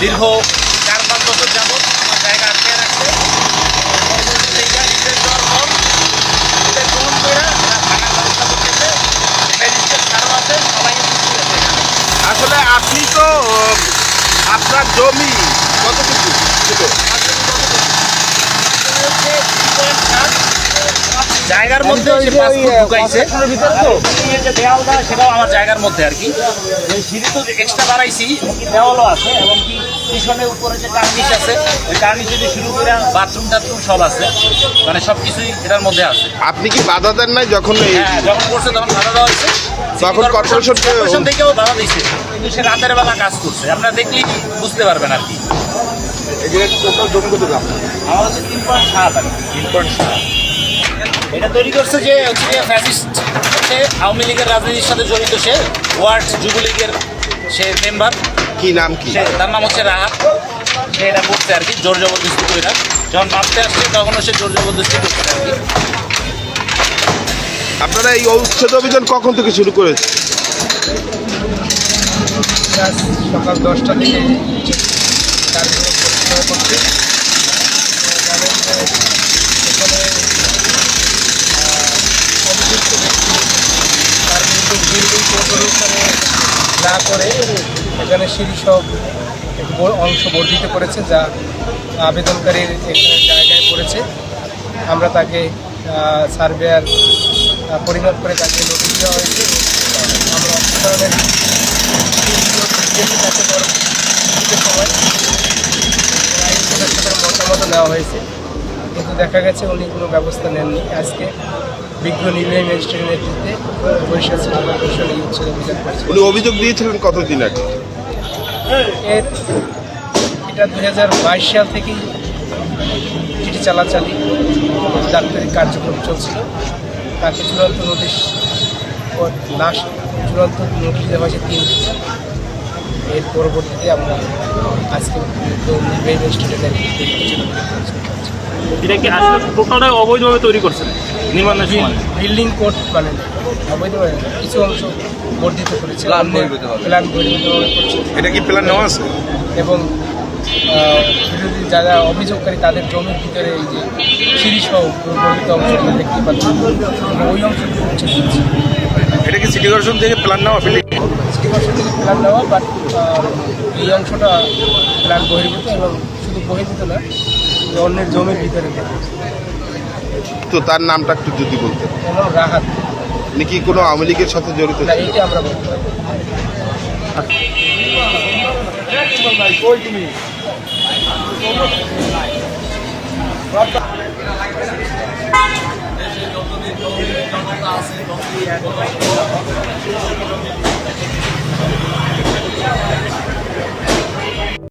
দীর্ঘ চার পাঁচ বছর। আসলে আপনি তো আপনার জমি কতটুকু ছিল জায়গার মধ্যে সে পাসপোর্ট ঢুকাইছে। দেওয়ালটা সেটাও আমার জায়গার মধ্যে আর কি। সিঁড়ি তো এক্সট্রা বাড়াইছি দেওয়ালও আছে এবং কি পিছনে উপরে যে কার্নিশ আছে ওই কার্নিশ যদি শুরু করে বাথরুম টাথরুম সব আছে মানে সব কিছুই এটার মধ্যে আছে। আপনি কি বাধা দেন নাই যখন হ্যাঁ যখন করছে তখন বাধা দেওয়া হয়েছে। তখন corporation কে- কর্পোরেশন থেকেও বাধা দিয়েছে। কিন্তু সে রাতের বেলা কাজ করছে। আপনারা দেখলেই বুঝতে পারবেন আর কি। এই যে টোটাল জমি কত দাম আমার হচ্ছে তিন পয়েন্ট সাত আর কি। তিন পয়েন্ট সাত। এটা তৈরি করছে যে হচ্ছে যে ফ্যাসিস্ট হচ্ছে আওয়ামী লীগের রাজনীতির সাথে জড়িত সে ওয়ার্ড যুবলীগের সে মেম্বার কি নাম কি? সে তার নাম হচ্ছে রাহাত। সে এটা করছে আর কি জোর জবরদস্তি করে না। যখন মারতে আসছে তখনও সে জোর জবরদস্তি করছে আর কি। আপনারা এই উচ্ছেদ অভিযান কখন থেকে শুরু করেছে সকাল দশটা থেকে কার্যক্রম পরিচালনা করছে জানেন যে এখানে আহ, অভিযুক্ত ব্যক্তি তার বিরুদ্ধে বিল্ডিং কোড অনুসারে না করে এখানে সব অংশ বর্ধিত করেছে যা আবেদনকারীর এখানে জায়গায় পড়েছে। আমরা তাকে সার্ভেয়ার পরিমাপ করে তাকে নোটিশ দেওয়া হয়েছে। আমরা অপসারণের সময় মতামত নেওয়া হয়েছে কিন্তু দেখা গেছে উনি কোনো ব্যবস্থা নেননি আজকে। বিজ্ঞ নির্বাহী ম্যাজিস্ট্রেটের নেতৃত্বে বরিশাল সিটি কর্পোরেশন এই উচ্ছেদ অভিযান করছে। উনি অভিযোগ দিয়েছিলেন কতদিন আগে? এটা দুই হাজার বাইশ সাল থেকেই চিঠি চালাচালি ডাক্তারি কার্যক্রম চলছিল। তাকে চূড়ান্ত নোটিশ লাস্ট চূড়ান্ত নোটিশ দেওয়া হয়েছে তিন এর পরবর্তীতে আমরা আজকে নির্বাহী ম্যাজিস্ট্রেটের এটা কি আসলে টোটালটা অবৈধভাবে তৈরি করছেন নির্মাণের সময়। বিল্ডিং কোড মানে অবৈধভাবে কিছু অংশ বর্ধিত করেছে প্ল্যান বহির্ভূতভাবে করছে। এটা কি প্ল্যান নেওয়া আছে? এবং বিরোধী যারা অভিযোগকারী তাদের জমির ভিতরে এই যে সিঁড়ি সহ প্রবর্তিত অংশগুলো দেখতে পাচ্ছেন আমরা ওই অংশটি উচ্ছেদ করছি এটা কি সিটি কর্পোরেশন থেকে প্ল্যান নেওয়া সিটি কর্পোরেশন থেকে প্ল্যান নেওয়া বাট এই অংশটা প্ল্যান বহির্ভূত এবং শুধু বহির্ভূত না অন্যের জমির ভিতরে তো তার নামটা একটু যদি বলতেন। রাহাত। উনি কি কোনো আওয়ামী লীগের সাথে জড়িত আমরা বলতে